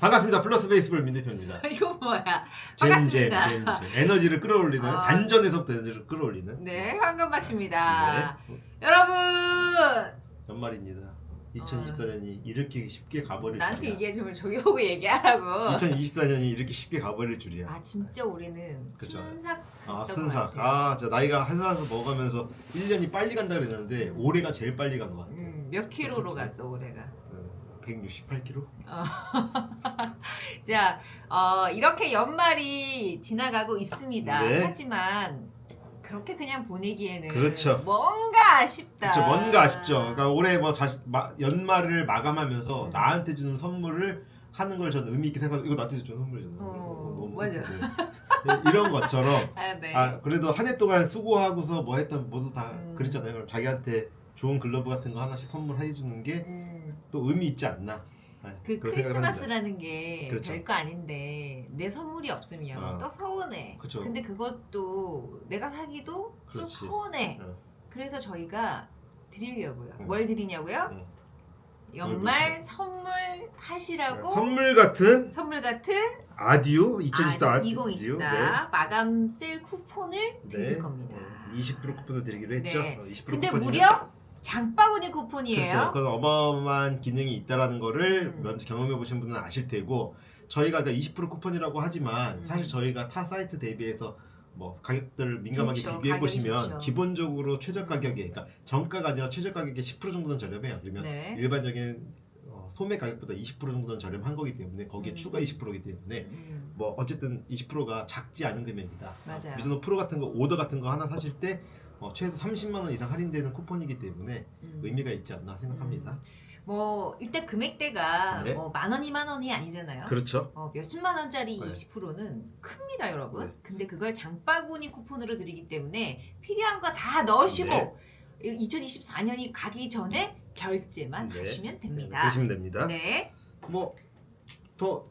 반갑습니다. 플러스 베이스볼 민대표입니다. 이거 뭐야? 잼잼 반갑습니다. 잼잼 에너지를 끌어올리는 어. 단전에서부터 에너지를 끌어올리는 네, 황금박 씨입니다. 네. 여러분, 연말입니다. 2024년이 이렇게 쉽게 가버릴 나한테 줄이야. 얘기해주면 저기 보고 얘기하라고. 2024년이 이렇게 쉽게 가버릴 줄이야. 아 진짜 올해는 그쵸. 순삭 아, 순삭. 것 같아요. 아, 진짜 나이가 한 살에서 먹으면서 1년이 빨리 간다 그랬는데 올해가 제일 빨리 간 것 같아. 음, 몇 킬로로 갔어 올해가. 168kg? 자, 어, 이렇게 연말이 지나가고 있습니다. 네. 하지만 그렇게 그냥 보내기에는 그렇죠. 뭔가 아쉽다. 그렇죠. 뭔가 아쉽죠. 그러니까 올해 뭐 자식 마, 연말을 마감하면서 음. 나한테 주는 선물을 하는 걸 저는 의미 있게 생각하고 이거 나한테 주는 선물이잖아요. 어, 너무 맞아. 네. 이런 것처럼 아, 네. 아 그래도 한 해 동안 수고하고서 뭐 했던 모두 다 음. 그랬잖아요. 그럼 자기한테 좋은 글러브 같은 거 하나씩 선물해 주는 게 또 음, 의미 있지 않나. 네, 그 그렇게 생각을 합니다. 크리스마스라는 게 그렇죠. 별거 아닌데 내 선물이 없으면 어. 또 서운해. 그쵸. 근데 그것도 내가 사기도 그렇지. 좀 서운해. 어. 그래서 저희가 드리려고요. 음. 뭘 드리냐고요? 음. 연말 선물 하시라고 선물 같은 선물 같은 아디오 2024 아, 아디오 2024 마감 세일 쿠폰을 드릴 네. 겁니다. 어, 20% 쿠폰을 드리기로 했죠. 네. 어, 20% 근데 쿠폰이면- 무려 장바구니 쿠폰이에요. 그렇죠. 그건 어마어마한 기능이 있다라는 거를 음. 먼저 경험해 보신 분은 아실 테고 저희가 그20% 쿠폰이라고 하지만 음. 사실 저희가 타 사이트 대비해서 뭐 가격들을 민감하게 좋죠. 비교해 가격이 보시면 좋죠. 기본적으로 최저 가격에 그러니까 정가가 아니라 최저 가격의 10% 정도는 저렴해요. 그러면 네. 일반적인 어, 소매 가격보다 20% 정도는 저렴한 거기 때문에 거기에 음. 추가 20%이기 때문에 음, 뭐 어쨌든 20%가 작지 않은 금액이다. 맞아요. 미즈노 프로 같은 거 오더 같은 거 하나 사실 때 어, 최소 30만 원 이상 할인되는 쿠폰이기 때문에 음. 의미가 있지 않나 생각합니다. 뭐 일단 금액대가 네. 뭐만 원, 이만 원이 아니잖아요. 그렇죠. 어, 몇십만 원짜리 네. 20%는 큽니다, 여러분. 네. 근데 그걸 장바구니 쿠폰으로 드리기 때문에 필요한 거 다 넣으시고 네. 2024년이 가기 전에 결제만 네. 하시면 네, 됩니다. 그러시면 됩니다. 네. 뭐 더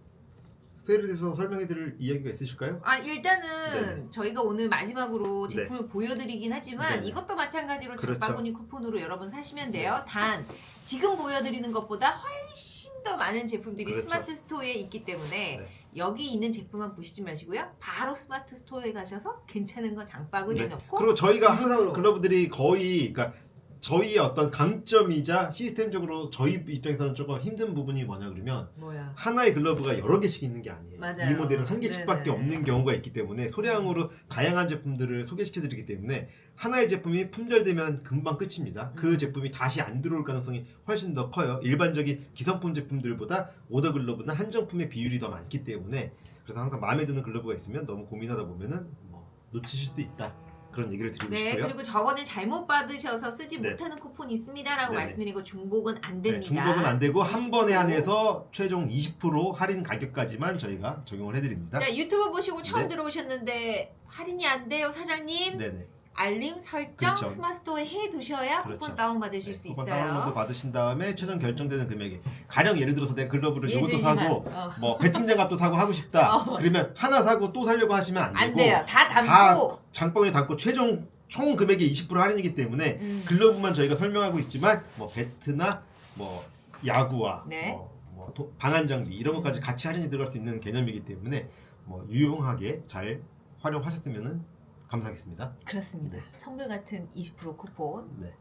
세일에 대해서 설명해드릴 이야기가 있으실까요? 아 일단은 네네. 저희가 오늘 마지막으로 제품을 보여드리긴 하지만 네네. 이것도 마찬가지로 그렇죠. 장바구니 쿠폰으로 여러분 사시면 돼요. 단 지금 보여드리는 것보다 훨씬 더 많은 제품들이 그렇죠. 스마트 스토어에 있기 때문에 네. 여기 있는 제품만 보시지 마시고요. 바로 스마트 스토어에 가셔서 괜찮은 거 장바구니 네. 넣고 그리고 저희가 항상 20%. 글러브들이 거의 그러니까 저희의 어떤 강점이자 시스템적으로 저희 입장에서는 조금 힘든 부분이 뭐냐 그러면 뭐야? 하나의 글러브가 여러 개씩 있는 게 아니에요. 맞아요. 이 모델은 한 개씩밖에 네네. 없는 경우가 있기 때문에 소량으로 다양한 제품들을 소개시켜드리기 때문에 하나의 제품이 품절되면 금방 끝입니다. 그 음. 제품이 다시 안 들어올 가능성이 훨씬 더 커요. 일반적인 기성품 제품들보다 오더 글러브는 한정품의 비율이 더 많기 때문에 그래서 항상 마음에 드는 글러브가 있으면 너무 고민하다 보면은 뭐 놓치실 수도 있다. 그런 얘기를 드리고 네, 싶고요. 그리고 저번에 잘못 받으셔서 쓰지 네. 못하는 쿠폰이 있습니다라고 네네. 말씀드리고 중복은 안 네, 됩니다. 중복은 안 되고 한 번에 20%. 한해서 최종 20% 할인 가격까지만 저희가 적용을 해드립니다. 자 유튜브 보시고 처음 네. 들어오셨는데 할인이 안 돼요 사장님 네네. 알림 설정 그렇죠. 스마트스토어에 해두셔야 그렇죠. 쿠폰 다운 받으실 수 쿠폰 있어요. 다운로드 받으신 다음에 최종 결정되는 금액이 가령 예를 들어서 내 글러브를 예를 이것도 들지만, 사고 어, 뭐 배팅 장갑도 사고 하고 싶다. 어. 그러면 하나 사고 또 사려고 하시면 안 되고 안 돼요. 다 담고 장바구니 담고 최종 총 금액의 20% 할인이기 때문에 음, 글러브만 저희가 설명하고 있지만 뭐 배트나 뭐 야구와 네. 뭐, 뭐 도- 방한 장비 이런 것까지 같이 할인이 들어갈 수 있는 개념이기 때문에 뭐 유용하게 잘 활용하셨으면 감사하겠습니다. 그렇습니다. 네. 선물 같은 20% 쿠폰 네.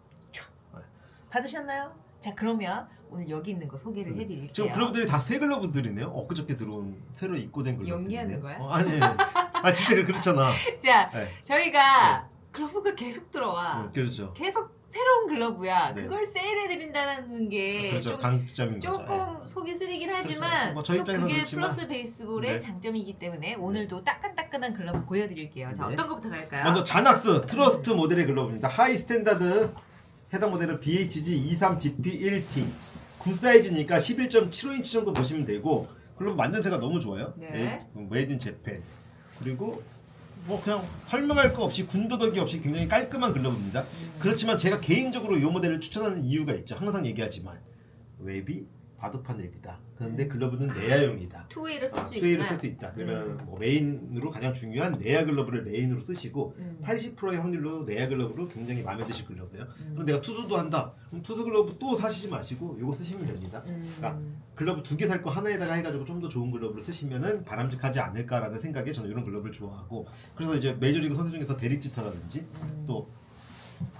받으셨나요? 자 그러면 오늘 여기 있는 거 소개를 네. 해드릴게요. 지금 글러브들이 다 새 글러브들이네요. 엊그저께 들어온 새로 입고된 글러브. 연기하는 거야? 어, 아니, 아 진짜 그- 그렇잖아. 자 네. 저희가 글러브가 계속 들어와. 음, 그렇죠. 계속 새로운 글러브야. 네. 그걸 세일해드린다는 게 그렇죠. 좀 강점인 거죠. 조금 속이 쓰리긴 하지만 뭐 저희 또 입장에서는 그게 그렇지만. 플러스 베이스볼의 네. 장점이기 때문에 오늘도 따끈따끈한 글러브 보여드릴게요. 자 네. 어떤 것부터 갈까요? 먼저 자낙스 트러스트 모델의 글러브입니다. 하이 스탠다드 해당 모델은 BHG 23GP1T 9 사이즈니까 11.75인치 정도 보시면 되고 글러브 만듦새가 너무 좋아요. 네. 메이드 인 재팬 그리고 뭐 그냥 설명할 거 없이 군더더기 없이 굉장히 깔끔한 글러브입니다. 음. 그렇지만 제가 개인적으로 이 모델을 추천하는 이유가 있죠. 항상 얘기하지만 웹이 바둑판 앱이다. 그런데 글러브는 내야용이다. 투웨이로 쓸수 투웨이로 있구나. 쓸 수 있다. 그러면 음. 뭐 메인으로 가장 중요한 내야 글러브를 메인으로 쓰시고 음. 80%의 확률로 내야 글러브로 굉장히 마음에 드실 글러브예요. 음. 그럼 내가 투수도 한다. 그럼 투수 글러브 또 사시지 마시고 이거 쓰시면 됩니다. 음. 그러니까 글러브 두 개 살 거 하나에다가 해가지고 좀 더 좋은 글러브를 쓰시면은 바람직하지 않을까라는 생각에 저는 이런 글러브를 좋아하고 그래서 이제 메이저리그 선수 중에서 데릭 지터라든지 음. 또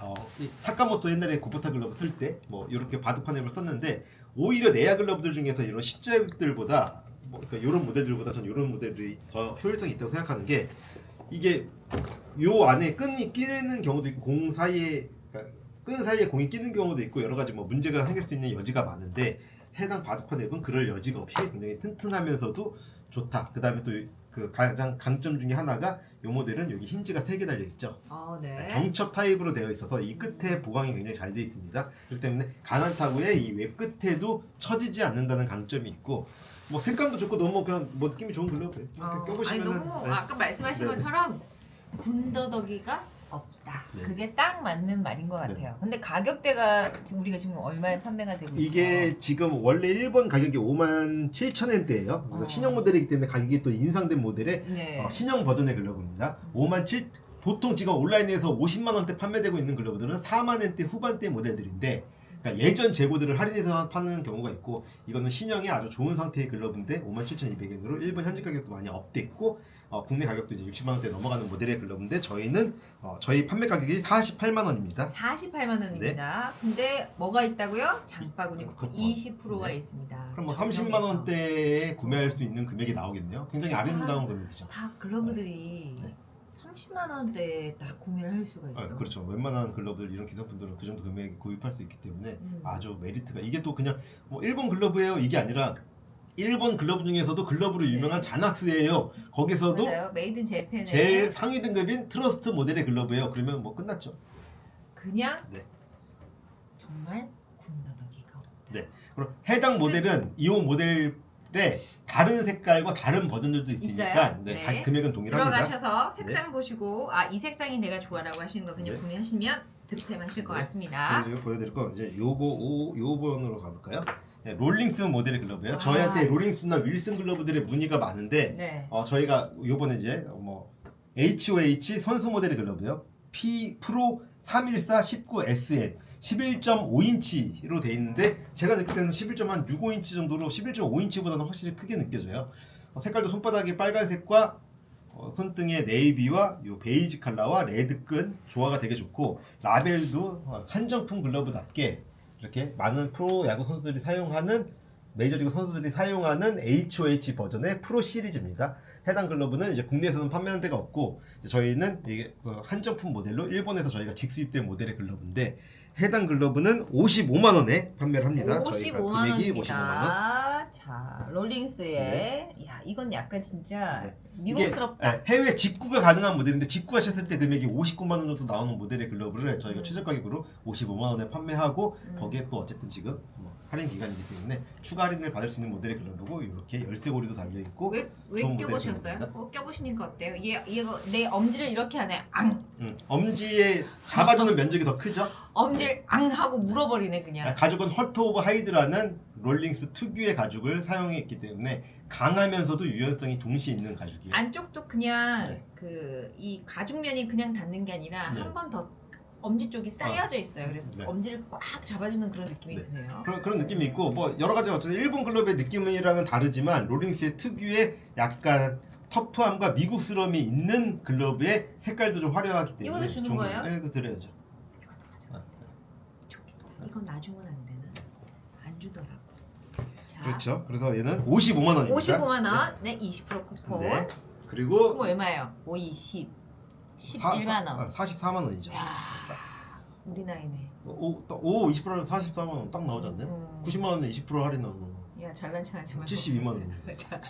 어, 이 사카모토 옛날에 구포타 글러브 쓸 때 뭐 이렇게 바둑판 앱을 썼는데 오히려 내야 글러브들 중에서 이런 십자앱들보다 뭐 그러니까 이런 모델들보다 저는 이런 모델들이 더 효율성이 있다고 생각하는 게 이게 요 안에 끈이 끼는 경우도 있고 공 사이에 그러니까 끈 사이에 공이 끼는 경우도 있고 여러 가지 뭐 문제가 생길 수 있는 여지가 많은데 해당 바둑판 앱은 그럴 여지가 없이 굉장히 튼튼하면서도 좋다. 그 다음에 또 그 가장 강점 중에 하나가 이 모델은 여기 힌지가 세 개 달려 있죠. 어, 네. 경첩 타입으로 되어 있어서 이 끝에 보강이 굉장히 잘 되어 있습니다. 그렇기 때문에 강한 타구에 이웹 끝에도 처지지 않는다는 강점이 있고 뭐 색감도 좋고 너무 그냥 뭐 느낌이 좋은 글러브예요. 이렇게 어, 아니 껴보시면은 너무 네. 아까 말씀하신 네. 것처럼 군더더기가 없다. 네. 그게 딱 맞는 말인 것 같아요. 근데 가격대가 지금 우리가 지금 얼마에 판매가 되고 있어요? 이게 지금 원래 1번 가격이 5만 7천 엔대예요. 어. 신형 모델이기 때문에 가격이 또 인상된 모델의 네. 어, 신형 버전의 글러브입니다. 5만 7 보통 지금 온라인에서 50만 원대 판매되고 있는 글러브들은 4만 원대 후반대 모델들인데 그러니까 예전 재고들을 할인해서 파는 경우가 있고 이거는 신형이 아주 좋은 상태의 글러브인데 5만 7,200엔으로 일본 현지 가격도 많이 업됐고 어, 국내 가격도 이제 60만 원대 넘어가는 모델의 글러브인데 저희는 어, 저희 판매 가격이 48만 원입니다. 48만 원입니다. 근데 뭐가 있다고요? 장바구니 네. 쿠폰. 20%가 네. 있습니다. 그럼 뭐 정정해서. 30만 원대에 구매할 수 있는 금액이 나오겠네요. 굉장히 아. 아름다운 금액이죠. 다 글러브들이 네. 30만 원대에 다 구매를 할 수가 있어. 아, 그렇죠. 웬만한 글러브들 이런 기성품들은 그 정도 금액에 구입할 수 있기 때문에 음. 아주 메리트가 이게 또 그냥 뭐 일본 글러브예요 이게 아니라 일본 글러브 중에서도 글러브로 유명한 네. 자낙스예요. 거기서도 맞아요. 메이든 재팬에 제일 상위 등급인 트러스트 모델의 글러브예요. 그러면 뭐 끝났죠. 그냥 네. 정말 군더더기가 없다. 네. 그럼 해당 모델은 이온 모델 의 다른 색깔과 다른 버전들도 있으니까 있어요? 네, 네. 가- 금액은 동일합니다. 들어가셔서 색상 보시고 아 이 색상이 내가 좋아라고 하시는 거 그냥 네. 구매하시면 득템하실 것 네. 같습니다. 그리고 보여드릴 거 이제 요거 오, 요 번으로 가볼까요? 네, 롤링스 모델의 글러브예요. 아. 저희한테 롤링스나 윌슨 글러브들의 문의가 많은데 네. 어, 저희가 요번에 이제 뭐 HOH 선수 모델의 글러브요. P 프로 314 19 SN 11.5인치로 돼 있는데 제가 느낄 때는 11.65인치 정도로 11.5인치보다는 확실히 크게 느껴져요. 어, 색깔도 손바닥의 빨간색과 어, 손등의 네이비와 요 베이지 컬러와 레드끈 조화가 되게 좋고 라벨도 어, 한정품 글러브답게 이렇게 많은 프로 야구 선수들이 사용하는 메이저리그 선수들이 사용하는 HOH 버전의 프로 시리즈입니다. 해당 글러브는 이제 국내에서는 판매하는 데가 없고 저희는 이게 그 한정품 모델로 일본에서 저희가 직수입된 모델의 글러브인데 해당 글러브는 55만 원에 판매를 합니다. 저희가 55만 금액이 원입니다. 55만 원. 자, 롤링스의 야 이건 약간 진짜 네. 미국스럽다. 이게, 예, 해외 직구가 가능한 모델인데 직구 하셨을 때 금액이 59만 원 정도 나오는 모델의 글러브를 저희가 음. 최저 가격으로 55만 원에 판매하고 음. 거기에 또 어쨌든 지금 뭐 할인 기간이기 때문에 추가 할인을 받을 수 있는 모델의 글러브고 이렇게 열쇠 고리도 달려 있고 왜, 왜 껴보셨어요? 어, 껴보시니까 어때요? 얘, 얘가 내 엄지를 이렇게 하네. 앙! 음, 엄지에 잡아주는 면적이 더 크죠. 엄지를 앙! 하고 물어버리네 그냥. 가죽은 헐트 오브 하이드라는 롤링스 특유의 가죽을 사용했기 때문에 강하면서도 유연성이 동시에 있는 가죽이에요. 안쪽도 그냥 네. 그 이 가죽면이 그냥 닿는 게 아니라 네. 한 번 더 엄지 쪽이 쌓여져 있어요. 그래서 네. 엄지를 꽉 잡아주는 그런 느낌이 네. 드네요. 그런, 그런 느낌이 있고 뭐 여러 가지 어쨌든 일본 글러브의 느낌이랑은 다르지만 롤링스의 특유의 약간 터프함과 미국스러움이 있는 글러브의 색깔도 좀 화려하기 때문에 이거도 주는 거예요? 거- 네, 이것도 드려야죠. 이것도 가져. 아, 좋겠다. 이건 놔주면 안 되나? 안 주더라고. 자, 그렇죠. 그래서 얘는 55만 원입니다. 55만 원. 네, 20% 쿠폰. 네. 그리고 뭐 얼마예요? 5, 20. 사- 11만 사- 원. 아, 44만 원이죠. 야, 우리 나이네. 오, 또- 오 20%면 44만 원 딱 나오지 않나요? 음. 90만 원에 20% 할인 나오면 야, 잘난 척하지 마. 72만 원. 자,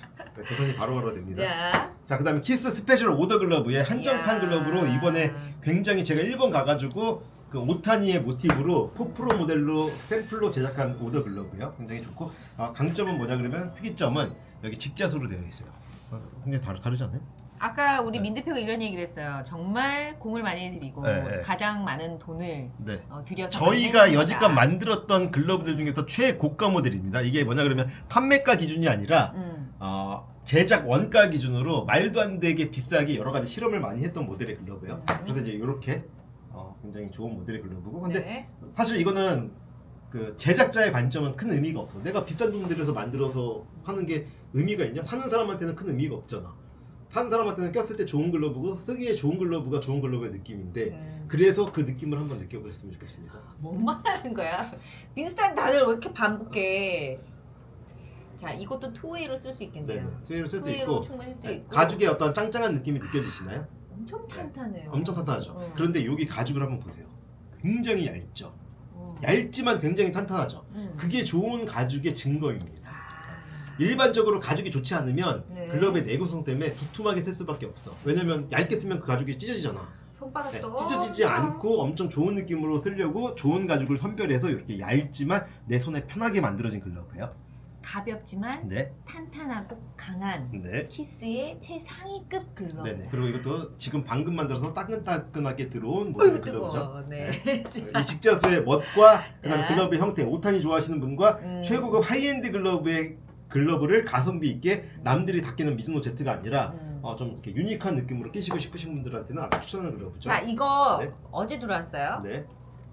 계산이 바로바로 됩니다. 자, 자, 그다음에 키스 스페셜 오더 글러브의 한정판. 글러브로 이번에 굉장히 제가 일본 가가지고 그 오타니의 모티브로 포프로 모델로 샘플로 제작한 오더 글러브예요. 굉장히 좋고 아, 강점은 뭐냐 그러면 특이점은 여기 직자수로 되어 있어요. 아, 굉장히 다르, 다르지 않아요? 아까 우리 민 대표가 이런 얘기를 했어요. 정말 공을 많이 들이고 네, 네. 가장 많은 돈을 네. 어, 들여서 저희가 만든 여지껏. 만들었던 글러브들 중에서 최고가 모델입니다. 이게 뭐냐 그러면 판매가 기준이 아니라 음. 어, 제작 원가 기준으로 말도 안 되게 비싸게 여러 가지 실험을 많이 했던 모델의 글러브예요. 음. 그래서 이제 이렇게 어, 굉장히 좋은 모델의 글러브고 근데 네. 사실 이거는 그 제작자의 관점은 큰 의미가 없어. 내가 비싼 돈 들여서 만들어서 하는 게 의미가 있냐? 사는 사람한테는 큰 의미가 없잖아. 사는 사람한테는 꼈을 때 좋은 글러브고 쓰기에 좋은 글러브가 좋은 글러브의 느낌인데 음. 그래서 그 느낌을 한번 느껴보셨으면 좋겠습니다. 뭔 말하는 거야? 빈스탄 다들 왜 이렇게 반복해? 자, 이것도 투웨이로 쓸 수 있겠네요. 네네. 수혜를 쓸수 투웨이로 있고 충분히 쓸수 네, 있고 가죽의 어떤 짱짱한 느낌이 느껴지시나요? 엄청 탄탄해요. 엄청 탄탄하죠. 음. 그런데 여기 가죽을 한번 보세요. 굉장히 얇죠. 어. 얇지만 굉장히 탄탄하죠. 음. 그게 좋은 가죽의 증거입니다. 아. 일반적으로 가죽이 좋지 않으면 네. 글러브의 내구성 때문에 두툼하게 쓸 수밖에 없어. 왜냐면 얇게 쓰면 그 가죽이 찢어지잖아. 네, 손바닥도 찢어지지 엄청- 않고 엄청 좋은 느낌으로 쓰려고 좋은 가죽을 선별해서 이렇게 얇지만 내 손에 편하게 만들어진 글러브예요. 가볍지만 네, 탄탄하고 강한 네, 키스의 최상위급 글러브. 네, 네. 그리고 이것도 지금 방금 만들어서 따끈따끈하게 들어온 어이구 모델 글러브죠. 뜨거워. 네. 이 직자수의 멋과 그다음에 자. 글러브의 형태, 오탄이 좋아하시는 분과 음. 최고급 하이엔드 글러브의 글러브를 가성비 있게 남들이 다 끼는 미즈노 Z가 아니라 음. 어, 좀 이렇게 유니크한 느낌으로 끼시고 싶으신 분들한테는 아주 추천하는 글러브죠. 자, 이거 네. 어제 들어왔어요. 네,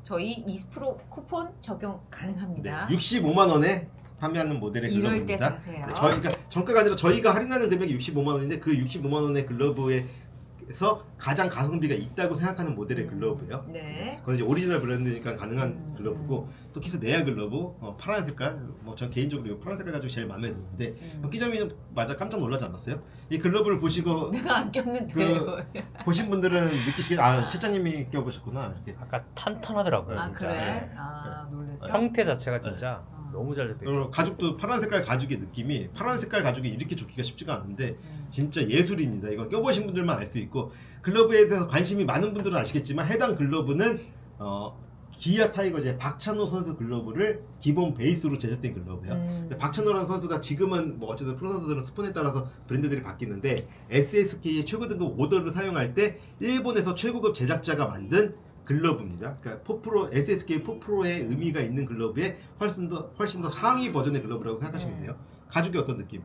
저희 20% 쿠폰 적용 네. 가능합니다. 65만 원에 판매하는 모델의 이럴 때 글러브입니다. 사세요. 네, 저희가 정가가 아니라 저희가 할인하는 금액이 65만 원인데 그 65만 원의 글러브에서 가장 가성비가 있다고 생각하는 모델의 글러브예요. 네. 그건 이제 오리지널 브랜드니까 가능한 음, 글러브고 또 키스 네아 글러브 어, 파란 색깔 뭐전 개인적으로 이 파란 색깔 가지고 제일 마음에 드는데 음. 끼점이 맞아 깜짝 놀라지 않았어요? 이 글러브를 보시고 내가 안 꼈는데. 그- 보신 분들은 느끼시길 아 실장님이 껴보셨구나 이렇게 아까 탄탄하더라고요. 아 진짜. 그래? 네. 아 놀랬어. 형태 자체가 진짜 어. 너무 잘 잡혀 그리고 있어요. 가죽도 파란 색깔 가죽의 느낌이 파란 색깔 가죽이 이렇게 좋기가 쉽지가 않은데 음. 진짜 예술입니다. 이거 껴보신 분들만 알 수 있고 글러브에 대해서 관심이 많은 분들은 아시겠지만 해당 글러브는 어, 기아 타이거즈의 박찬호 선수 글러브를 기본 베이스로 제작된 글러브예요. 음. 근데 박찬호라는 선수가 지금은 뭐 어쨌든 프로 선수들은 스폰에 따라서 브랜드들이 바뀌는데 SSK의 최고 등급 오더를 사용할 때 일본에서 최고급 제작자가 만든 글러브입니다. 그러니까 포프로 SSK 포프로의 의미가 있는 글러브에 훨씬 더 훨씬 더 상위 버전의 글러브라고 생각하시면 음. 돼요. 가죽이 어떤 느낌?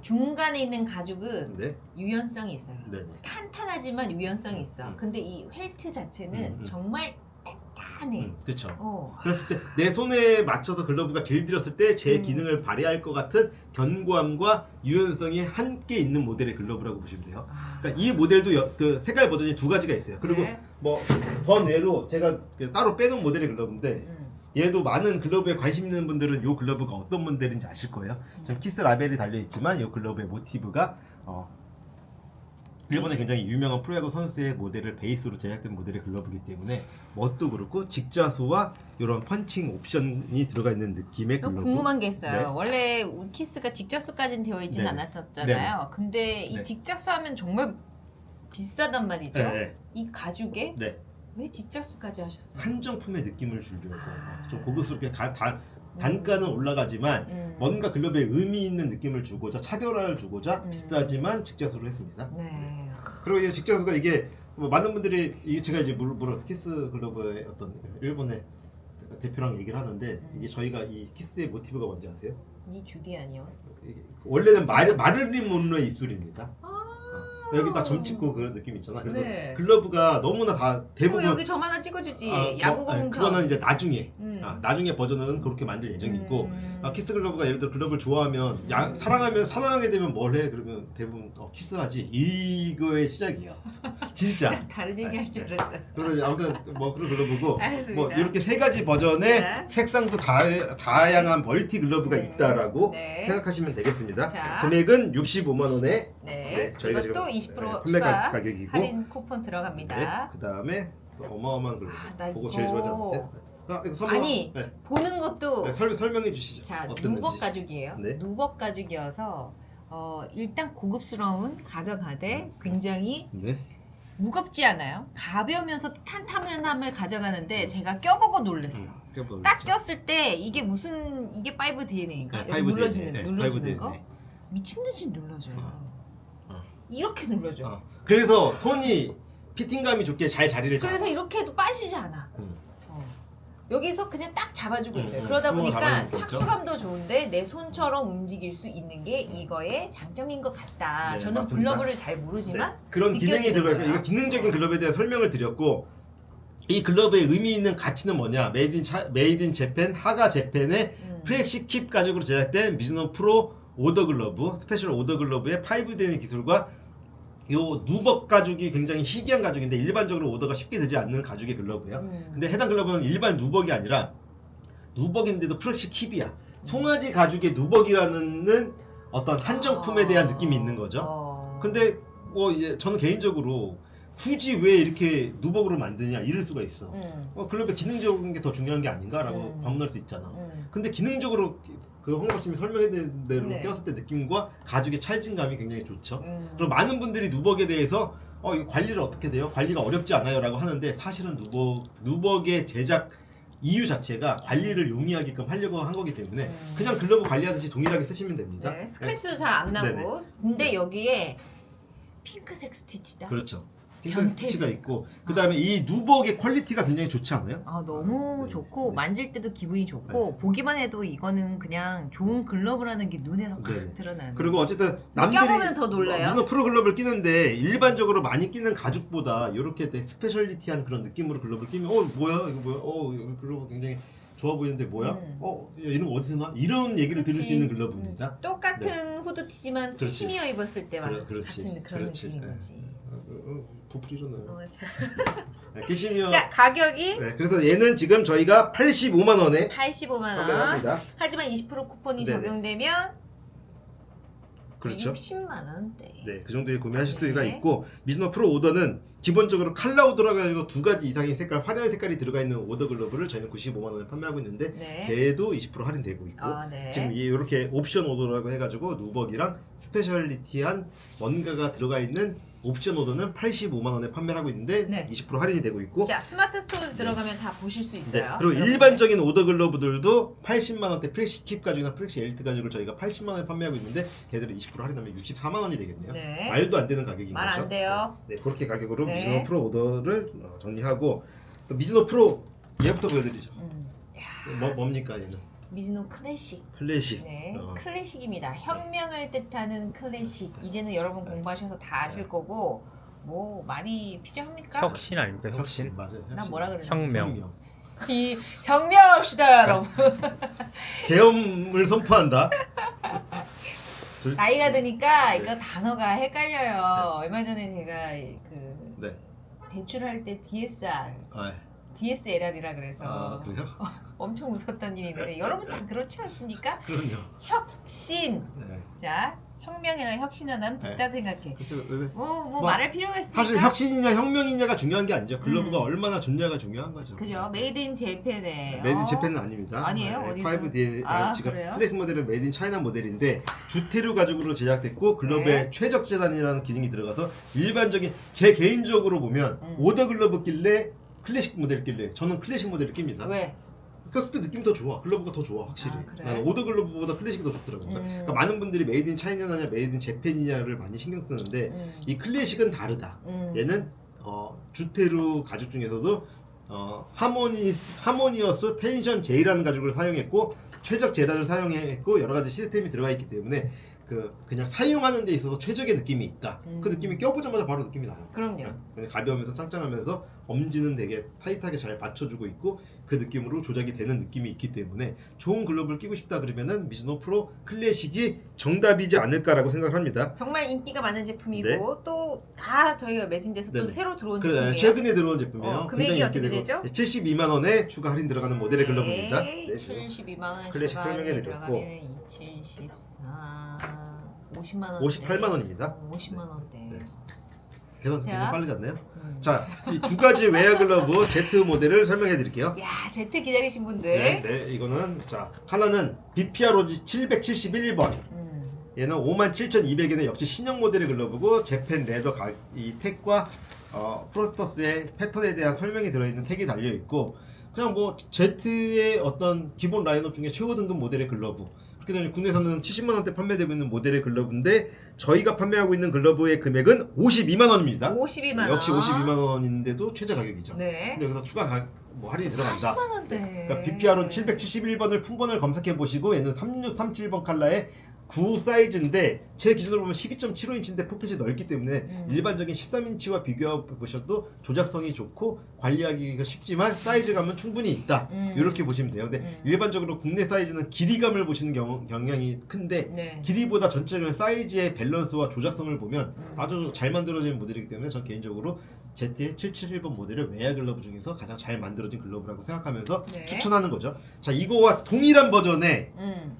중간에 있는 가죽은 네, 유연성이 있어요. 네, 네. 탄탄하지만 유연성이 있어. 음. 근데 이 펠트 자체는 음, 음. 정말 탄 탄해. 음, 그렇죠. 어. 그랬을 때 내 손에 맞춰서 글러브가 길들였을 때 제 음. 기능을 발휘할 것 같은 견고함과 유연성이 함께 있는 모델의 글러브라고 보시면 돼요. 아. 그러니까 이 모델도 여- 그 색깔 버전이 두 가지가 있어요. 그리고 네. 뭐 번 외로 제가 그 따로 빼놓은 모델의 글러브인데 음. 얘도 많은 글러브에 관심 있는 분들은 이 글러브가 어떤 모델인지 아실 거예요. 지금 키스 라벨이 달려 있지만 이 글러브의 모티브가 어, 일본의 굉장히 유명한 프로야구 선수의 모델을 베이스로 제작된 모델의 글러브이기 때문에 멋도 그렇고 직자수와 이런 펀칭 옵션이 들어가 있는 느낌의 또 글러브. 궁금한 게 있어요. 네. 원래 키스가 직작수까지는 되어 있진 네. 않았잖아요. 근데 이 네. 직작수 하면 정말 비싸단 말이죠. 네, 네, 이 가죽에 네. 왜 직작수까지 하셨어요? 한정품의 느낌을 주려고 아. 좀 고급스럽게 가- 다- 단가는 올라가지만 음. 뭔가 글러브에 의미 있는 느낌을 주고자 차별화를 주고자 음. 비싸지만 직자수로 했습니다. 네. 그리고 이 직자수가 이게 뭐 많은 분들이 이게 제가 이제 물- 물어 키스 글러브의 어떤 일본의 대표랑 얘기를 하는데 이게 저희가 이 키스의 모티브가 뭔지 아세요? 이 주디 아니요? 원래는 마르, 마를린 몬로의 입술입니다. 아. 여기 딱 점 찍고 그런 느낌 있잖아. 그래서 네. 글러브가 너무나 다 대부분 어, 여기 점 하나 찍어주지. 아, 뭐, 야구공 아니, 점. 그거는 이제 나중에 음. 아, 나중에 버전은 그렇게 만들 예정이고 음. 아, 키스 글러브가 예를 들어 글러브를 좋아하면 야, 음. 사랑하면 사랑하게 되면 뭘 해? 그러면 대부분 어, 키스하지 이거의 시작이에요. 진짜. 다른 얘기 할줄 네. 알았어. 그래서 이제 아무튼 뭐 그런 글러브고 알겠습니다. 뭐 이렇게 세 가지 버전의 네. 색상도 다, 다양한 멀티 글러브가 네. 있다라고 네. 생각하시면 되겠습니다. 자. 금액은 65만 원에 네. 네, 저희가 이것도 지금 20% 네, 판매 가- 추가 가 격이고 할인 쿠폰 들어갑니다. 그 다음에 어마어마한 글러브. 아, 이거- 제일 좋아하지 않았어요? 아, 이거 선물- 아니, 네. 보는 것도 네, 설, 설명해 주시죠. 자. 누벅 가죽이에요. 네. 누벅 가죽이어서 어, 일단 고급스러운 가져가되 굉장히 네. 무겁지 않아요. 가벼우면서도 탄탄함을 가져가는데 제가 껴보고 놀랐어. 음. 딱 꼈을 때 이게 무슨 이게 5 DNA인가? 네, 여기 5 눌러지는 네, 눌러주는 5 거. 미친 듯이 눌러줘요. 이렇게 눌러줘. 어. 그래서 손이 피팅감이 좋게 잘 자리를 잡아. 그래서 이렇게 해도 빠지지 않아. 음. 어. 여기서 그냥 딱 잡아주고 음, 있어요. 음. 그러다 손으로 보니까 잡아주는 거 있죠? 착수감도 좋은데 내 손처럼 움직일 수 있는 게 이거의 장점인 것 같다. 네, 저는 맞습니다. 글러브를 잘 모르지만 네, 그런 기능이 느껴지는 거예요. 이거 기능적인 글러브에 대한 설명을 드렸고 이 글러브의 의미 있는 가치는 뭐냐? 메이드 인 차, 메이드 인 재팬 하가 재팬의 음. 프렉시 킵 가죽으로 제작된 미즈노 프로 오더 글러브 스페셜 오더 글러브의 5D는 기술과 요 누벅 가죽이 굉장히 희귀한 가죽인데 일반적으로 오더가 쉽게 되지 않는 가죽의 글러브예요. 음. 근데 해당 글러브는 일반 누벅이 아니라 누벅인데도 프렉시 킵이야. 송아지 가죽의 누벅이라는 어떤 한정품에 대한 느낌이 있는 거죠. 어. 근데 뭐 이제 저는 개인적으로 굳이 왜 이렇게 누벅으로 만드냐 이럴 수가 있어. 음. 어, 글러브의 기능적인 게 더 중요한 게 아닌가라고 음. 반문할 수 있잖아. 음. 근데 기능적으로 그 홍박님이 설명해드린 대로 네. 꼈을 때 느낌과 가죽의 찰진감이 굉장히 좋죠. 음. 그리고 많은 분들이 누벅에 대해서 어, 이거 관리를 어떻게 돼요? 관리가 어렵지 않아요라고 하는데 사실은 누벅 누벅의 제작 이유 자체가 관리를 용이하게끔 하려고 한 거기 때문에 음. 그냥 글러브 관리하듯이 동일하게 쓰시면 됩니다. 네, 스크래치도 잘 안 나고. 네네. 근데 네. 여기에 핑크색 스티치다. 그렇죠. 변태들. 핑크스티치가 있고 그 다음에 이 누벅의 퀄리티가 굉장히 좋지 않아요? 아 너무 네, 좋고 네. 만질 때도 기분이 좋고 보기만 해도 이거는 그냥 좋은 글러브라는 게 눈에서 확 네. 드러나는. 그리고 어쨌든 남들이 껴보면 더 놀라요. 미노 프로 글러브를 끼는데 일반적으로 많이 끼는 가죽보다 이렇게 스페셜리티한 그런 느낌으로 글러브를 끼면 어 뭐야 이거 뭐야 어 이거 글러브 굉장히 좋아 보이는데 뭐야 음. 어 이런 거 어디서 나 이런 얘기를 들을 수. 있는 글러브입니다. 음, 똑같은 후드티지만 그렇지. 캐시미어 입었을 때만 그래, 그렇지. 같은 그런 그렇지. 느낌인 네. 거지. 어, 어, 부풀이잖아요. 어, 자, 네, 캐시미어. 자 가격이 네, 그래서 얘는 지금 저희가 85만 원에 85만 원. 판매합니다. 하지만 20% 쿠폰이 네네. 적용되면 그렇죠. 60만 원대. 네, 그 정도에 구매하실 수가 네. 있고 미즈노 프로 오더는 기본적으로 칼라 오더라 가지고 두 가지 이상의 색깔, 화려한 색깔이 들어가 있는 오더 글러브를 저희는 95만 원에 판매하고 있는데 네. 걔도 20% 할인되고 있고 아, 네. 지금 이렇게 옵션 오더라고 해가지고 누벅이랑 스페셜리티한 뭔가가 들어가 있는 옵션 오더는 85만 원에 판매를 하고 있는데 네. 20% 할인이 되고 있고 자 스마트 스토어 들어가면 다 보실 수 네, 있어요. 그리고 여러분들. 일반적인 오더 글러브들도 80만 원대 프렉시 킵 가죽이나 프렉시 엘트 가죽을 저희가 80만 원에 판매하고 있는데 걔들은 20% 할인하면 64만 원이 되겠네요. 네. 말도 안 되는 가격인 말안 거죠. 돼요. 네, 그렇게 가격으로 네. 미즈노 프로 오더를 어, 정리하고 또 미즈노 프로 얘부터 보여드리죠. 음. 야, 뭐 뭡니까 얘는 미즈노 클래식. 클래식. 네, 어. 클래식입니다. 혁명을 뜻하는 클래식. 이제는 여러분 네. 공부하셔서 다 아실 거고 뭐 말이 필요합니까? 혁신 아닙니까 혁신 혁신? 맞아요. 난 혁신. 뭐라 그러냐? 혁명. 이 혁명합시다, 여러분. 계엄을 선포한다. 저- 나이가 드니까 네. 이거 단어가 헷갈려요. 얼마 전에 제가 그 네. 대출할 때 DSR, 아, DSLR이라 그래서 아 그래요? 엄청 웃었던 일이 있는데 여러분 다 그렇지 않습니까? 그럼요. 혁신. 네. 자, 혁명이나 혁신하나는 비슷하다 생각해. 그렇죠. 네, 네. 뭐, 뭐, 뭐, 말할 필요가 있습니까? 사실 혁신이냐 혁명이냐가 중요한 게 아니죠. 글러브가 음. 얼마나 좋냐가 중요한 거죠. 그죠? 메이드 인 재팬에. 메이드 인 재팬은 아닙니다. 어? 아니에요? 네, 어디서? 5D 아, 지금 그래요? 트랙 모델은 메이드 인 차이나 모델인데 주테르 가죽으로 제작됐고 글러브에 네. 최적 재단이라는 기능이 들어가서 일반적인 제 개인적으로 보면 음. 오더 글러브 낄래 클래식 모델 낄래 저는 클래식 모델을 낍니다. 왜? 꼈을 때 느낌이 더 좋아. 글러브가 더 좋아 확실히. 아, 그래? 나는 오더 글러브보다 클래식이 더 좋더라고 요. 음. 그러니까 많은 분들이 메이드 인 차이나냐 메이드 인 재팬이냐를 많이 신경 쓰는데 음. 이 클래식은 다르다. 음. 얘는 어, 주테루 가죽 중에서도 어, 하모니 하모니어스 텐션 J라는 가죽을 사용했고 최적 재단을 사용했고 여러 가지 시스템이 들어가 있기 때문에 그 그냥 사용하는 데 있어서 최적의 느낌이 있다. 그 음. 느낌이 껴보자마자 바로 느낌이 나요. 그럼요. 그냥 가벼우면서 짱짱하면서 엄지는 되게 타이트하게 잘 받쳐주고 있고 그 느낌으로 조작이 되는 느낌이 있기 때문에 좋은 글러브를 끼고 싶다 그러면은 미즈노 프로 클래식이 정답이지 않을까라고 생각을 합니다. 정말 인기가 많은 제품이고 네. 또다 저희가 매진 돼서 또 네네. 새로 들어온 그래 제품이에요. 최근에 들어온 제품이에요. 어, 금액이 굉장히 어떻게 인기되고 되죠? 72만 원에 추가 할인 들어가는 모델의 글러브입니다. 네, 네, 72만 원 클래식 추가 설명해 드렸고. 들어가면 2014 50만 원. 58만 원입니다. 50만 원대. 네. 계산 자. 굉장히 않나요? 음. 자, 이 두 가지 웨어 글러브 Z 모델을 설명해 드릴게요. 야, Z 기다리신 분들. 네, 네, 이거는 자 하나는 BPROG 771번. 음. 얘는 57,200엔의 역시 신형 모델의 글러브고 재팬 레더 가, 이 택과 어, 프로스터스의 패턴에 대한 설명이 들어있는 택이 달려 있고 그냥 뭐 Z의 어떤 기본 라인업 중에 최고 등급 모델의 글러브 되면 국내에서는 70만 원대 판매되고 있는 모델의 글러브인데 저희가 판매하고 있는 글러브의 금액은 52만 원입니다. 52만 원. 역시 52만 원인데도 최저 가격이죠. 네. 근데 여기서 추가 가, 뭐 할인이 들어간다. 40만 원대. 그러니까 BPR은 771번을 품번을 검색해 보시고 얘는 3637번 칼라의 9 사이즈인데 제 기준으로 보면 12.75인치인데 포켓이 넓기 때문에 음. 일반적인 13인치와 비교해 보셔도 조작성이 좋고 관리하기가 쉽지만 사이즈감은 충분히 있다. 음. 이렇게 보시면 돼요. 근데 음. 일반적으로 국내 사이즈는 길이감을 보시는 경, 경향이 큰데 네. 길이보다 전체적인 사이즈의 밸런스와 조작성을 보면 음. 아주 잘 만들어진 모델이기 때문에 전 개인적으로 Z의 771번 모델을 외야 글러브 중에서 가장 잘 만들어진 글러브라고 생각하면서 네. 추천하는 거죠. 자 이거와 동일한 버전의 음.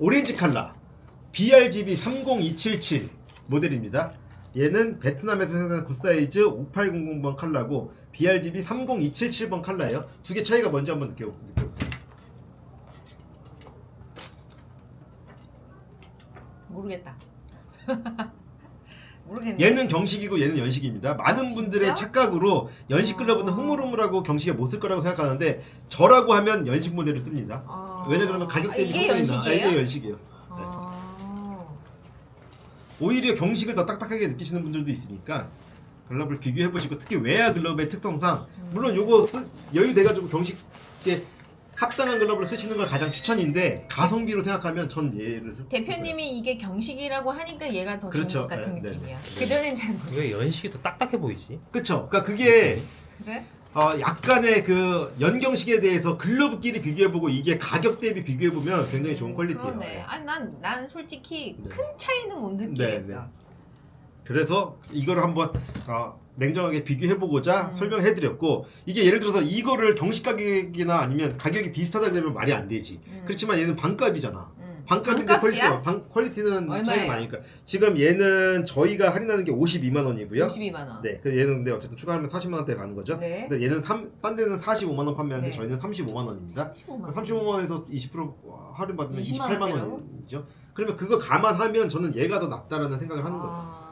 오렌지 칼라 BRGB 30277 모델입니다. 얘는 베트남에서 생산한 굿사이즈 5800번 칼라고 BRGB 30277번 칼라예요. 두 개 차이가 뭔지 한번 느껴, 느껴보세요. 모르겠다. 모르겠네. 얘는 경식이고 얘는 연식입니다. 많은 아, 분들의 진짜? 착각으로 연식 글러브는 아. 흐물흐물하고 경식에 못쓸 거라고 생각하는데 저라고 하면 연식 모델을 씁니다. 아. 왜냐 그러면 가격 아, 대비 이게 성능이 나- 아, 연식이에요? 이게 연식이에요. 아. 오히려 경식을 더 딱딱하게 느끼시는 분들도 있으니까 글러브를 비교해 보시고 특히 외야 글러브의 특성상 음. 물론 요거 쓰- 여유 돼가지고 경식에 합당한 글러브를 쓰시는 걸 가장 추천인데 가성비로 생각하면 전 얘를 쓸 대표님이 이게 경식이라고 하니까 얘가 더 그렇죠. 좋은 것 같은 네, 네, 느낌이야. 네. 그 전엔 잘 모르. 왜 연식이 더 딱딱해 보이지? 그쵸? 그러니까 그게 그래? 어, 약간의 그 연경식에 대해서 글러브끼리 비교해보고 이게 가격 대비 비교해보면 굉장히 좋은 음, 퀄리티예요. 그러네. 아니 난, 난 솔직히 네. 큰 차이는 못 느끼겠어. 네, 네. 그래서 이거를 한번 어, 냉정하게 비교해보고자 음. 설명해드렸고 이게 예를 들어서 이거를 경식 가격이나 아니면 가격이 비슷하다 그러면 말이 안 되지. 음. 그렇지만 얘는 반값이잖아. 음. 반값인데 반값이야? 퀄리티가, 반, 퀄리티는 얼마예요? 차이가 많으니까 지금 얘는 저희가 할인하는 게 52만 원이고요. 52만 원. 네, 그 얘는 근데 어쨌든 추가하면 40만 원대 가는 거죠. 네. 근데 얘는 3, 딴 데는 45만 원 판매하는데 네. 저희는 35만 원입니다. 35만 원. 35만 원에서 20% 할인 받으면 20만 28만 원대로? 원이죠. 그러면 그거 감안하면 저는 얘가 더 낫다라는 생각을 하는 거예요. 아.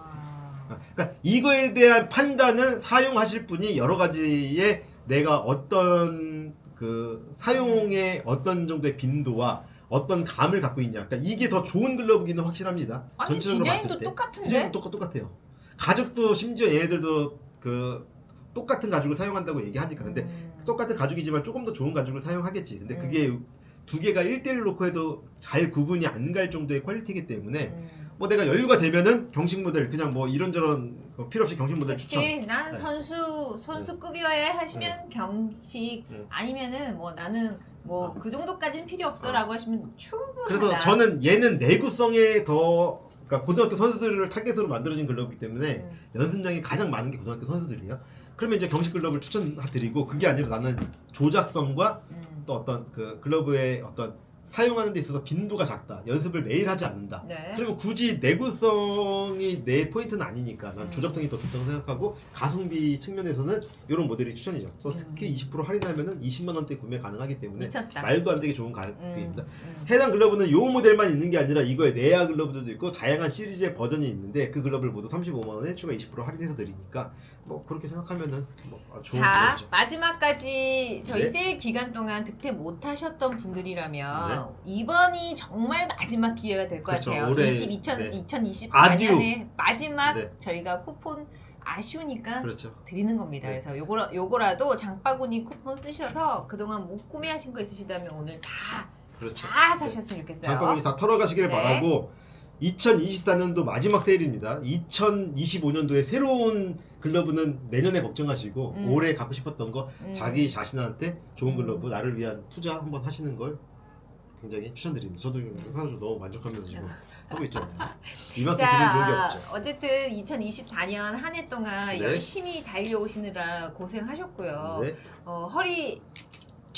그러니까 이거에 대한 판단은 사용하실 분이 여러 가지의 내가 어떤 그 사용의 어떤 정도의 빈도와 어떤 감을 갖고 있냐. 그러니까 이게 더 좋은 글러브기는 확실합니다. 아니 전체적으로 디자인도 봤을 때. 똑같은데? 디자인도 똑같, 똑같아요. 가죽도 심지어 얘네들도 그 똑같은 가죽을 사용한다고 얘기하니까 근데 음. 똑같은 가죽이지만 조금 더 좋은 가죽을 사용하겠지. 근데 음. 그게 두 개가 1대1 놓고 해도 잘 구분이 안 갈 정도의 퀄리티이기 때문에 음. 뭐 내가 여유가 되면은 경식 모델 그냥 뭐 이런저런 거 필요 없이 경식 모델 추천. 그치 난 네. 선수 선수급이어야 하시면 경식 네. 아니면은 뭐 나는 뭐 그 정도까지는 필요 없어라고 하시면 충분하다. 그래서 저는 얘는 내구성에 더 그러니까 고등학교 선수들을 타겟으로 만들어진 글러브이기 때문에 음. 연습량이 가장 많은 게 고등학교 선수들이에요. 그러면 이제 경식 글러브를 추천드리고 그게 아니라 나는 조작성과 음. 또 어떤 그 글러브의 어떤 사용하는 데 있어서 빈도가 작다. 연습을 매일 하지 않는다. 네. 그러면 굳이 내구성이 내 포인트는 아니니까 난 음. 조작성이 더 좋다고 생각하고 가성비 측면에서는 이런 모델이 추천이죠. 또 음. 특히 20% 할인하면은 20만 원대 구매 가능하기 때문에 미쳤다. 말도 안 되게 좋은 음, 가격입니다. 음. 해당 글러브는 요 모델만 있는 게 아니라 이거에 내야 글러브들도 있고 다양한 시리즈의 버전이 있는데 그 글러브를 모두 35만 원에 추가 20% 할인해서 드리니까 뭐 그렇게 생각하면은 뭐 아, 좋은 자 글러브죠. 마지막까지 저희 네. 세일 기간 동안 득템 못하셨던 분들이라면 네. 이번이 정말 마지막 기회가 될 것 그렇죠. 같아요. 올해, 20, 2000, 네. 2024년에 마지막 네. 저희가 쿠폰 아쉬우니까 그렇죠. 드리는 겁니다. 네. 그래서 요거 요거라도 장바구니 쿠폰 쓰셔서 그동안 못 구매하신 거 있으시다면 오늘 다 다 그렇죠. 사셨으면 좋겠어요. 잠깐만요. 다 털어가시길 네. 바라고 2024년도 마지막 세일입니다. 2025년도에 새로운 글러브는 내년에 걱정하시고 음. 올해 갖고 싶었던 거 음. 자기 자신한테 좋은 음. 글러브 나를 위한 투자 한번 하시는 걸 굉장히 추천드립니다. 저도 사실 너무 만족하면서 지금 하고 있잖아요. 이만큼 자, 없죠. 어쨌든 2024년 한 해 동안 네. 열심히 달려오시느라 고생하셨고요. 네. 어, 허리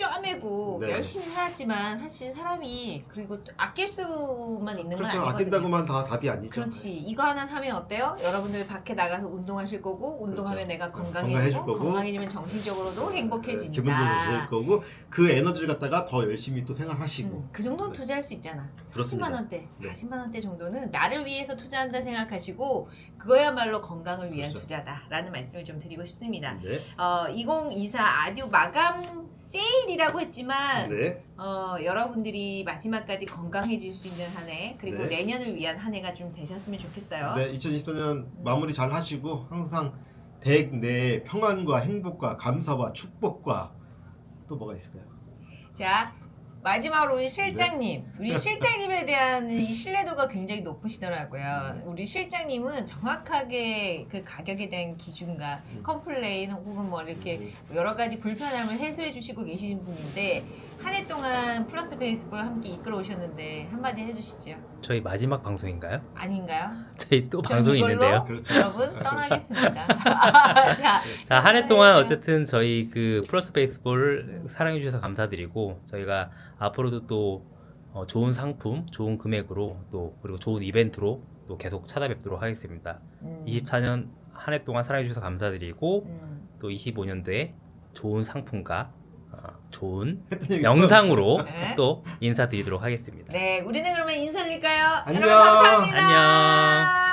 쪼매고 네. 열심히 살았지만 사실 사람이 그리고 또 아낄 수만 있는 그렇죠. 건 아니거든요. 아낀다고만 다 답이 아니죠. 그렇지. 이거 하나 사면 어때요? 여러분들 밖에 나가서 운동하실 거고 운동하면 그렇죠. 내가 네, 건강해지고 건강해질 거고. 건강해지면 정신적으로도 행복해진다. 기분도 좋을 거고 그 에너지를 갖다가 더 열심히 또 생활하시고 음, 그 정도는 네. 투자할 수 있잖아. 그렇습니다. 30만 원대, 네. 40만 원대 정도는 나를 위해서 투자한다 생각하시고 그거야말로 건강을 위한 그렇죠. 투자다라는 말씀을 좀 드리고 싶습니다. 네. 어, 2024 아듀 마감 세일 이 생일이라고 했지만 네. 어, 여러분들이 마지막까지 건강해질 수 있는 한 해 그리고 네. 내년을 위한 한 해가 좀 되셨으면 좋겠어요. 네, 2024년 마무리 잘 하시고 항상 댁내 평안과 행복과 감사와 축복과 또 뭐가 있을까요? 자 마지막으로 우리 실장님. 네. 우리 실장님에 대한 이 신뢰도가 굉장히 높으시더라고요. 우리 실장님은 정확하게 그 가격에 대한 기준과 음. 컴플레인 혹은 뭐 이렇게 여러 가지 불편함을 해소해 주시고 계시는 분인데 한 해 동안 플러스 베이스볼 함께 이끌어 오셨는데 한마디 해주시죠 저희 마지막 방송인가요? 아닌가요? 저희 또 전 방송이 이걸로 있는데요. 그렇죠. 여러분 떠나겠습니다 자, 자, 한 해 동안 네. 어쨌든 저희 그 플러스 베이스볼 사랑해 주셔서 감사드리고 저희가 앞으로도 또 어, 좋은 상품, 좋은 금액으로 또 그리고 좋은 이벤트로 또 계속 찾아뵙도록 하겠습니다. 음, 24년 한 해 동안 사랑해 주셔서 감사드리고 음. 또 25년도에 좋은 상품과 어, 좋은 영상으로 네. 또 인사드리도록 하겠습니다. 네 우리는 그러면 인사드릴까요? 안녕. 여러분 감사합니다 안녕.